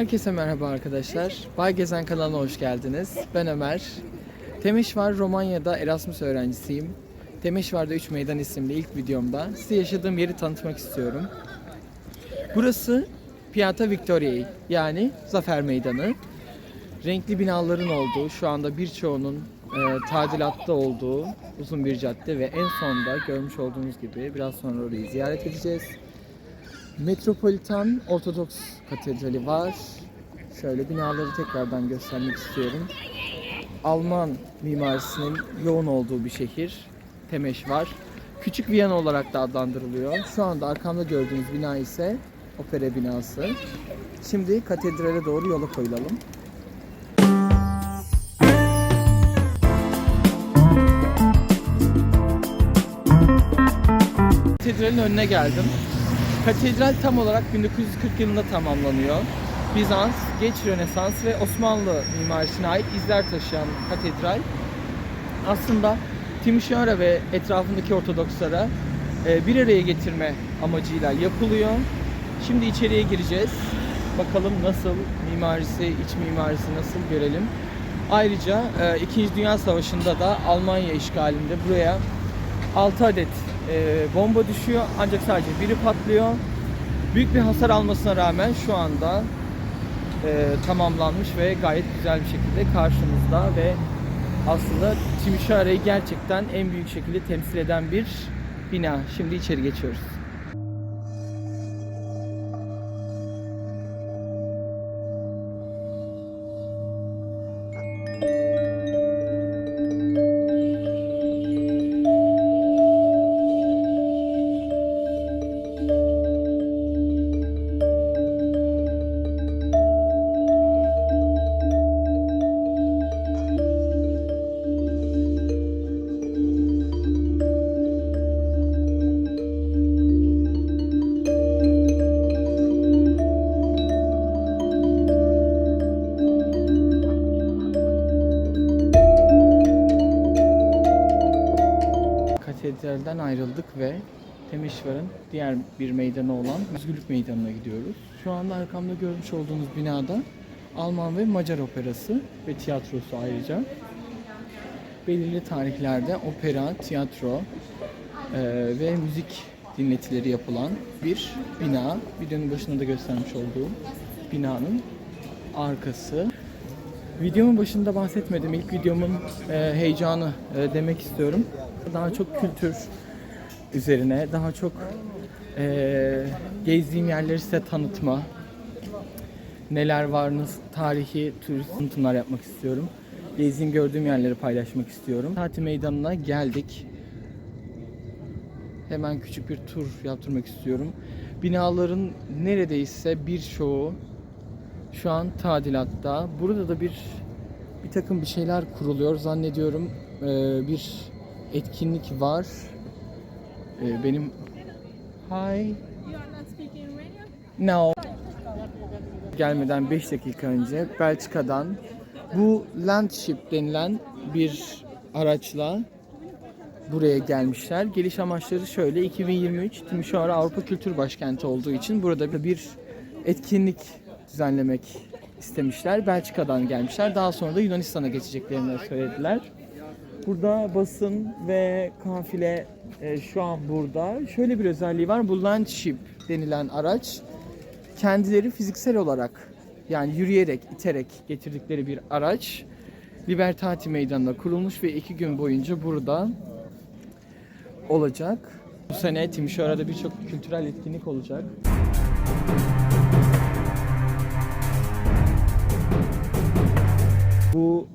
Herkese merhaba arkadaşlar. Bay Gezen kanalına hoş geldiniz. Ben Ömer. Temeşvar Romanya'da Erasmus öğrencisiyim. Temeşvar'da 3 Meydan isimli ilk videomda size yaşadığım yeri tanıtmak istiyorum. Burası Piazza Victoriei yani Zafer Meydanı. Renkli binaların olduğu, şu anda birçoğunun e, tadilatta olduğu uzun bir cadde ve en sonda görmüş olduğunuz gibi biraz sonra orayı ziyaret edeceğiz. Metropolitan Ortodoks Katedrali var. Şöyle binaları tekrardan göstermek istiyorum. Alman mimarisinin yoğun olduğu bir şehir. Temeş var. Küçük Viyana olarak da adlandırılıyor. Şu anda arkamda gördüğünüz bina ise opera binası. Şimdi katedrale doğru yola koyulalım. Katedralin önüne geldim. Katedral tam olarak 1940 yılında tamamlanıyor. Bizans, geç Rönesans ve Osmanlı mimarisine ait izler taşıyan katedral aslında Timișoara ve etrafındaki Ortodokslara e, bir araya getirme amacıyla yapılıyor. Şimdi içeriye gireceğiz. Bakalım nasıl mimarisi, iç mimarisi nasıl görelim. Ayrıca e, İkinci Dünya Savaşı'nda da Almanya işgalinde buraya 6 adet e, bomba düşüyor ancak sadece biri patlıyor. Büyük bir hasar almasına rağmen şu anda e, tamamlanmış ve gayet güzel bir şekilde karşımızda ve aslında Timișoara'yı gerçekten en büyük şekilde temsil eden bir bina. Şimdi içeri geçiyoruz. Katedralden ayrıldık ve Temişvar'ın diğer bir meydanı olan Özgürlük Meydanı'na gidiyoruz. Şu anda arkamda görmüş olduğunuz binada Alman ve Macar operası ve tiyatrosu ayrıca. Belirli tarihlerde opera, tiyatro eee, ve müzik dinletileri yapılan bir bina. Videonun başında da göstermiş olduğum binanın arkası. Videomun başında bahsetmedim. İlk videomun e, heyecanı e, demek istiyorum. Daha çok kültür üzerine, daha çok e, gezdiğim yerleri size tanıtma, neler var, nasıl tarihi, turist tanıtımlar yapmak istiyorum. Gezdiğim, gördüğüm yerleri paylaşmak istiyorum. Tatil meydanına geldik. Hemen küçük bir tur yaptırmak istiyorum. Binaların neredeyse birçoğu şu an tadilatta. Burada da bir bir takım bir şeyler kuruluyor zannediyorum. Ee, bir etkinlik var. Ee, benim Hi. No. Gelmeden 5 dakika önce Belçika'dan bu Landship denilen bir araçla buraya gelmişler. Geliş amaçları şöyle 2023 Timișoara Avrupa Kültür Başkenti olduğu için burada bir etkinlik düzenlemek istemişler. Belçika'dan gelmişler. Daha sonra da Yunanistan'a geçeceklerini söylediler. Burada basın ve kafile e, şu an burada. Şöyle bir özelliği var. Bu Landship denilen araç kendileri fiziksel olarak yani yürüyerek, iterek getirdikleri bir araç. Libertati Meydanı'nda kurulmuş ve iki gün boyunca burada olacak. Bu sene Timișoara'da birçok kültürel etkinlik olacak. Bu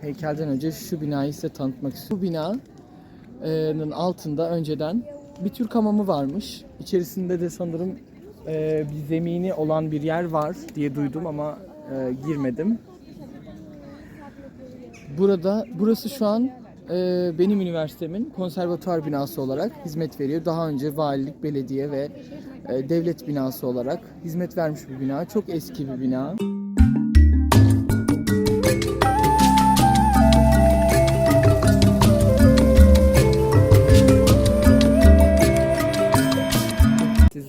heykelden önce şu binayı size tanıtmak istiyorum. Bu binanın altında önceden bir Türk hamamı varmış. İçerisinde de sanırım e, bir zemini olan bir yer var diye duydum ama e, girmedim. Burada, burası şu an e, benim üniversitemin konservatuar binası olarak hizmet veriyor. Daha önce valilik, belediye ve e, devlet binası olarak hizmet vermiş bir bina. Çok eski bir bina.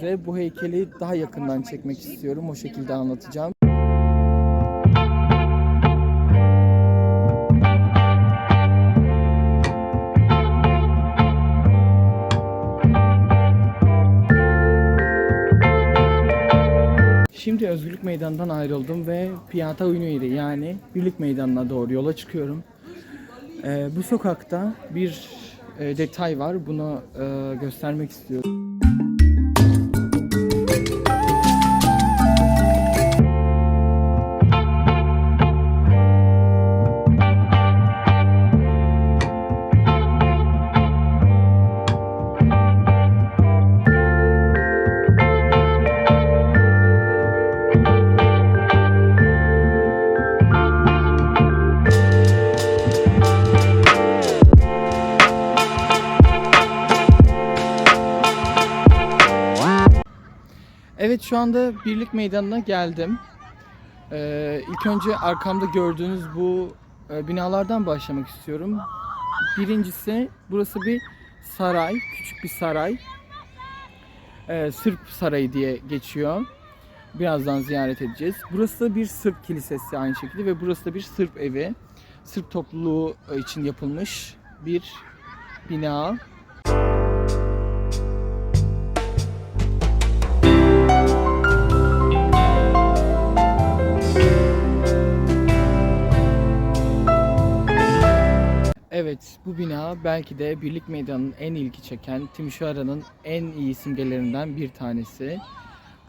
sizlere bu heykeli daha yakından çekmek istiyorum. O şekilde anlatacağım. Şimdi Özgürlük Meydanı'ndan ayrıldım ve Piyata Ünü'ydi yani Birlik Meydanı'na doğru yola çıkıyorum. Ee, bu sokakta bir e, detay var. Bunu e, göstermek istiyorum. Evet şu anda Birlik Meydanı'na geldim. Ee, ilk önce arkamda gördüğünüz bu e, binalardan başlamak istiyorum. Birincisi burası bir saray, küçük bir saray. Ee, Sırp Sarayı diye geçiyor. Birazdan ziyaret edeceğiz. Burası bir Sırp kilisesi aynı şekilde ve burası da bir Sırp evi. Sırp topluluğu için yapılmış bir bina. Evet, bu bina belki de Birlik Meydanı'nın en ilgi çeken, Timișoara'nın en iyi simgelerinden bir tanesi.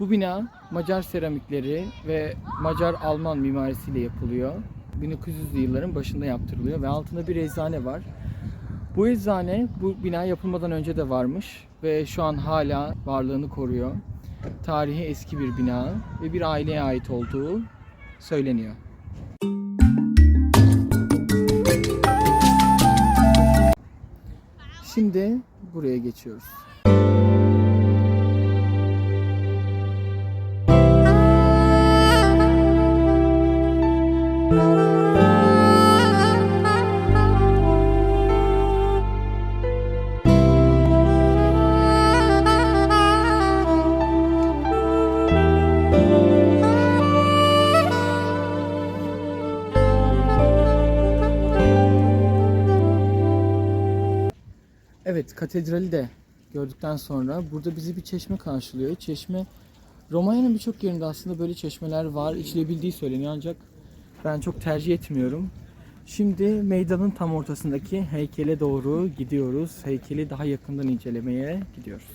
Bu bina Macar seramikleri ve Macar-Alman mimarisiyle yapılıyor. 1900'lü yılların başında yaptırılıyor ve altında bir eczane var. Bu eczane bu bina yapılmadan önce de varmış ve şu an hala varlığını koruyor. Tarihi eski bir bina ve bir aileye ait olduğu söyleniyor. Şimdi buraya geçiyoruz. Evet, katedrali de gördükten sonra burada bizi bir çeşme karşılıyor. Çeşme Romanya'nın birçok yerinde aslında böyle çeşmeler var. içilebildiği söyleniyor ancak ben çok tercih etmiyorum. Şimdi meydanın tam ortasındaki heykele doğru gidiyoruz. Heykeli daha yakından incelemeye gidiyoruz.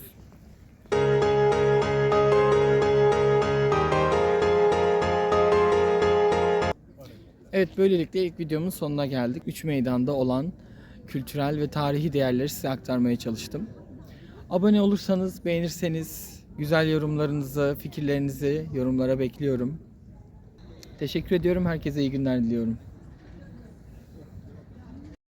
Evet böylelikle ilk videomun sonuna geldik. Üç meydanda olan kültürel ve tarihi değerleri size aktarmaya çalıştım. Abone olursanız, beğenirseniz güzel yorumlarınızı, fikirlerinizi yorumlara bekliyorum. Teşekkür ediyorum. Herkese iyi günler diliyorum.